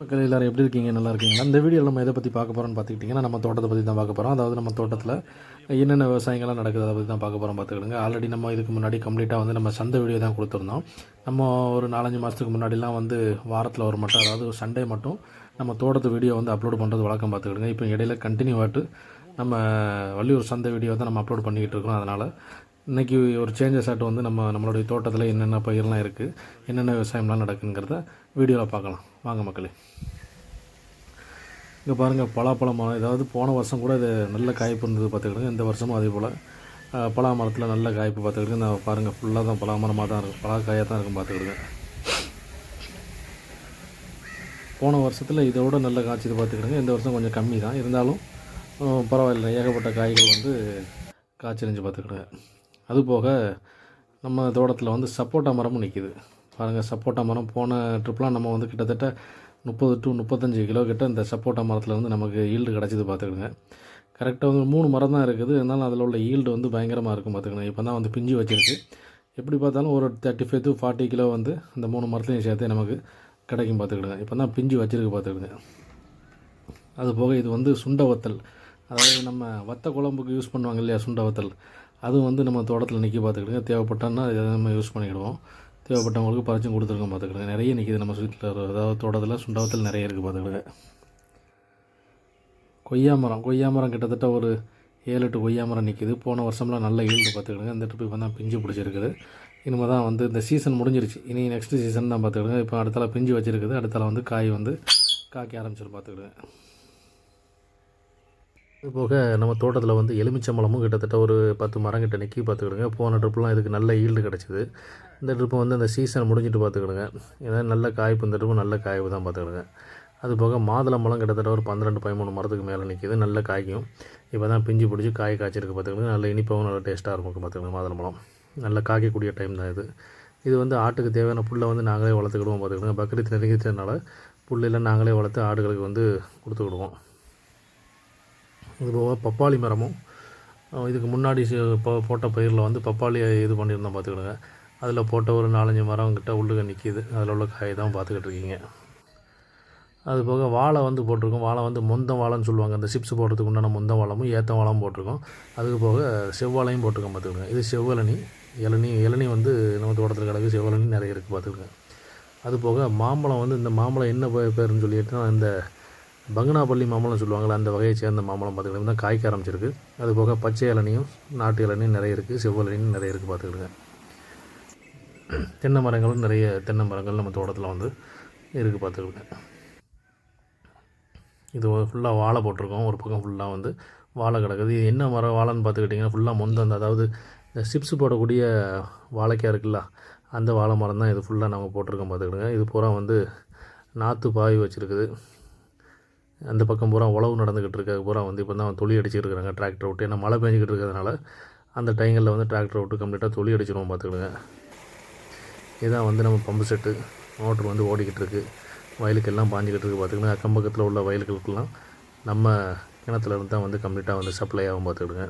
மக்கள் எல்லாரும் எப்படி இருக்கீங்க? நல்லா இருக்கீங்களா? இந்த வீடியோவில் நம்ம எதை பற்றி பார்க்க போகிறோம்னு பார்த்துக்கிட்டிங்கன்னா நம்ம தோட்டத்தை பற்றி தான் பார்க்க போகிறோம் அதாவது நம்ம தோட்டத்தில் என்னென்ன விவசாயங்கள்லாம் நடக்குது அதை பற்றி தான் பார்க்க போகிறோம் பார்த்துக்கிடுங்க. ஆல்ரெடி நம்ம இதுக்கு முன்னாடி கம்ப்ளீட்டாக வந்து நம்ம சந்தை வீடியோ தான் கொடுத்துருந்தோம். நம்ம ஒரு நாலஞ்சு மாதத்துக்கு முன்னாடிலாம் வந்து வாரத்தில் ஒரு மட்டும் அதாவது சண்டே மட்டும் நம்ம தோட்டத்து வீடியோ வந்து அப்லோட் பண்ணுறது வழக்கம் பார்த்துக்கிடுங்க. இப்போ இடையில கண்டினியூ ஆட்டு நம்ம வள்ளியூர் சந்தை வீடியோ தான் நம்ம அப்லோட் பண்ணிக்கிட்டு இருக்கோம் அதனால் இன்றைக்கி ஒரு சேஞ்சஸ் ஆட்டு வந்து நம்ம நம்மளுடைய தோட்டத்தில் என்னென்ன பயிரெலாம் இருக்குது என்னென்ன விவசாயம்லாம் நடக்குங்கிறத வீடியோவில் பார்க்கலாம். வாங்க மக்களே. இங்கே பாருங்கள் பலாப்பழம் மரம் ஏதாவது போன வருஷம் கூட இது நல்ல காய்ப்பு இருந்தது பார்த்துக்கிடுங்க. இந்த வருஷமும் அதே போல். பலா மரத்தில் நல்ல காய்ப்பு பார்த்துக்கிடுங்க. நான் பாருங்கள் ஃபுல்லாக தான் பலா மரமாக தான் இருக்கும் பலா காயாக தான் இருக்கும் பார்த்துக்கிடுங்க. போன வருஷத்தில் இதை விட நல்ல காய்ச்சது பார்த்துக்கிடுங்க. இந்த வருஷம் கொஞ்சம் கம்மி தான். இருந்தாலும் பரவாயில்ல பரவாயில்லை. ஏகப்பட்ட காய்கள் வந்து காய்ச்சலிஞ்சு பார்த்துக்கிடுங்க. அது போக நம்ம தோட்டத்தில் வந்து சப்போட்டா மரமும் நிற்கிது பாருங்கள் சப்போட்டா மரம் போன ட்ரிப்லாம் நம்ம வந்து கிட்டத்தட்ட முப்பது டு முப்பத்தஞ்சு கிலோ கிட்ட இந்த சப்போட்டா மரத்தில் வந்து நமக்கு ஈல்டு கிடச்சிது பார்த்துக்கிடுங்க கரெக்டாக வந்து மூணு மரம் தான் இருக்குது. இருந்தாலும் அதில் உள்ள ஈல்டு வந்து பயங்கரமாக இருக்கும் பார்த்துக்கணும் இப்போ தான் வந்து பிஞ்சு வச்சிருக்கு. எப்படி பார்த்தாலும் ஒரு thirty five to forty kilo வந்து இந்த மூணு மரத்துலையும் சேர்த்து நமக்கு கிடைக்கும் பார்த்துக்கிடுங்க இப்போ தான் பிஞ்சு வச்சிருக்கு பார்த்துக்கிடுங்க அது போக இது வந்து சுண்ட வத்தல். அதாவது நம்ம வத்த குழம்புக்கு யூஸ் பண்ணுவாங்க இல்லையா சுண்ட வத்தல்? அதுவும் வந்து நம்ம தோட்டத்தில் நிற்கி பார்த்துக்கிடுங்க தேவைப்பட்டோன்னா இதை நம்ம யூஸ் பண்ணிக்கிடுவோம். தேவைப்பட்டவங்களுக்கு பறிச்சும் கொடுத்துருக்கோம் பார்த்துக்கிடுங்க நிறைய நிற்கிது நம்ம வீட்டில் அதாவது தோட்டத்தில் சுண்டவத்தில் நிறைய இருக்குது பார்த்துக்கிடுங்க கொய்யா மரம். கொய்யா மரம் கிட்டத்தட்ட ஒரு ஏழு எட்டு கொய்யா மரம் நிற்கிது போன வருஷம்லாம் நல்ல ஈல்டு பார்த்துக்கிடுங்க இந்த ட்ரிப்பு இப்போ தான் பிஞ்சு பிடிச்சிருக்குது. இனிமேல் தான் வந்து இந்த சீசன் முடிஞ்சிருச்சு. இனி நெக்ஸ்ட் சீசன் தான் பார்த்துக்கிடுங்க இப்போ அடுத்தால பிஞ்சு வச்சுருக்குது. அடுத்தால வந்து காய் வந்து காய்க்க ஆரம்பிச்சிடும் பார்த்துக்கிடுங்க இது போக நம்ம தோட்டத்தில் வந்து எலுமிச்சம்பழமும் கிட்டத்தட்ட ஒரு பத்து மரம் கிட்ட நிற்கி பார்த்துக்கிடுங்க போன ட்ரிப்லாம் இதுக்கு நல்ல ஈல்டு கிடச்சிது. இந்த ட்ரிப்பு வந்து அந்த சீசன் முடிஞ்சிட்டு பார்த்துக்கிடுங்க ஏன்னா நல்ல காய்ப்பு இந்த ட்ரிப்பு நல்ல காய்ப்பு தான் பார்த்துக்கிடுங்க அது போக மாதுளம்பழம் கிட்டத்தட்ட ஒரு பன்னிரெண்டு பதிமூணு மரத்துக்கு மேலே நிற்கிது நல்ல காய்க்கும். இப்போ தான் பிஞ்சு பிடிச்சி காய் காய்ச்சிருக்கு பார்த்துக்கிடுங்க நல்ல இனிப்பாகவும் நல்ல டேஸ்ட்டாக இருக்கும் பார்த்துக்கிடுங்க மாதுளம்பழம். நல்ல காய்க்கக்கூடிய டைம் தான் இது. இது வந்து ஆட்டுக்கு தேவையான புல்லை வந்து நாங்களே வளர்த்துக்கிடுவோம் பார்த்துக்கிடுங்க பக்ரீத் நெருங்கிச்சதுனால புல்லெல்லாம் நாங்களே வளர்த்து ஆடுகளுக்கு வந்து கொடுத்துக்கிடுவோம். இது போக பப்பாளி மரமும் இதுக்கு முன்னாடி இப்போ போட்ட பயிரில் வந்து பப்பாளி இது பண்ணியிருந்தோம் பார்த்துக்கிடுங்க அதில் போட்ட ஒரு நாலஞ்சு மரம் கிட்ட உள்ளுக நிற்கிது அதில் உள்ள காய் தான் பார்த்துக்கிட்டு இருக்கீங்க. அது போக வாழை வந்து போட்டிருக்கோம். வாழை வந்து மொந்த வாழைன்னு சொல்லுவாங்க. அந்த சிப்ஸ் போடுறதுக்கு உண்டான மொந்த வாழமும் ஏத்த வாழமும் போட்டிருக்கோம். அதுக்கு போக செவ்வாழையும் போட்டிருக்கோம் பார்த்துக்கிடுங்க இது செவ்வழனி இளநி இளநி வந்து நம்ம தோட்டத்தில் கிடக்கு செவ்வழனி நிறைய இருக்குது பார்த்துக்கோங்க. அது போக மாம்பழம் வந்து இந்த மாம்பழம் என்ன பேருன்னு சொல்லிட்டு இந்த பங்கனாப்பள்ளி மாம்பழம் சொல்லுவாங்களே அந்த வகையை சேர்ந்த மாம்பழம் பார்த்துக்கிடுங்க தான் காய்க்க ஆரம்பிச்சிருக்கு. அது போக பச்சை இளநியும் நாட்டு இளநியும் நிறைய இருக்குது செவ்வழனியும் நிறைய இருக்குது பார்த்துக்கிடுங்க தென்னை மரங்களும் நிறைய தென்னை மரங்கள் நம்ம தோட்டத்தில் வந்து இருக்குது பார்த்துக்கிடுங்க இது ஃபுல்லாக வாழை போட்டிருக்கோம். ஒரு பக்கம் ஃபுல்லாக வந்து வாழை கிடக்குது. இது என்ன மரம் வாழைன்னு பார்த்துக்கிட்டிங்கன்னா ஃபுல்லாக முந்தந்த அந்த அதாவது இந்த சிப்ஸ் போடக்கூடிய வாழைக்காய் இருக்குல்ல அந்த வாழை மரம் தான் இது ஃபுல்லாக நம்ம போட்டிருக்கோம் பார்த்துக்கிடுங்க இது பூரா வந்து நாற்று பாய் வச்சுருக்குது. அந்த பக்கம் பூரா உழவு நடந்துக்கிட்டு இருக்க. பூரா வந்து இப்போ தான் தொழி அடிச்சுட்டு இருக்கிறாங்க. டிராக்டர் விட்டு ஏன்னா மழை பெஞ்சிக்கிட்டு இருக்கிறதுனால அந்த டைங்களில் வந்து டிராக்டர் விட்டு கம்ப்ளீட்டாக தொழி அடிச்சிடுவோம் பார்த்துக்கிடுங்க. இதான் வந்து நம்ம பம்பு செட்டு மோட்ரு வந்து ஓடிக்கிட்டு இருக்குது வயலுக்கெல்லாம் பாஞ்சிக்கிட்டு இருக்கு பார்த்துக்கிடுங்க. அக்கம் பக்கத்தில் உள்ள வயலுகளுக்கெல்லாம் நம்ம கிணத்துல இருந்து தான் வந்து கம்ப்ளீட்டாக வந்து சப்ளை ஆகும் பார்த்துக்கிடுங்க.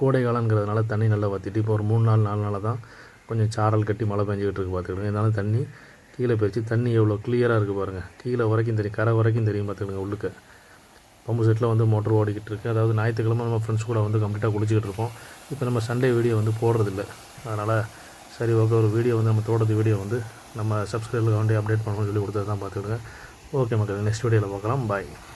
கோடை காலங்கிறதுனால தண்ணி நல்லா வற்றிட்டு இப்போ ஒரு மூணு நாள் நாலு நாளாக தான் கொஞ்சம் சாரல் கட்டி மழை பெஞ்சிக்கிட்டு இருக்குது பார்த்துக்கிடுங்க. இதனால் தண்ணி கீழே போயிடுச்சு தண்ணி எவ்வளோ கிளியராக இருக்குது பாருங்கள் கீழே வரைக்கும் தெரியும் கரை வரைக்கும் தெரியும் பார்த்துக்கங்க உள்ளுக்கு. பம்பு செட்டில் வந்து மோட்டர் ஓடிக்கிட்டு இருக்குது அதாவது ஞாயிற்றுக்கிழமை நம்ம ஃப்ரெண்ட்ஸ் கூட வந்து கம்ப்ளீட்டாக குளிச்சிக்கிட்டு இருக்கோம். இப்போ நம்ம சண்டே வீடியோ வந்து போடுறதில்ல. அதனால் சரி ஓகே ஒரு வீடியோ வந்து நம்ம தோட்டத்து வீடியோ வந்து நம்ம சப்ஸ்கிரைபருக்கு வேண்டி அப்டேட் பண்ணணும்னு சொல்லி கொடுத்தது தான் பார்த்துக்கிடுங்க ஓகே மக்கள் நெக்ஸ்ட் வீடியோவில் பார்க்கலாம். பாய்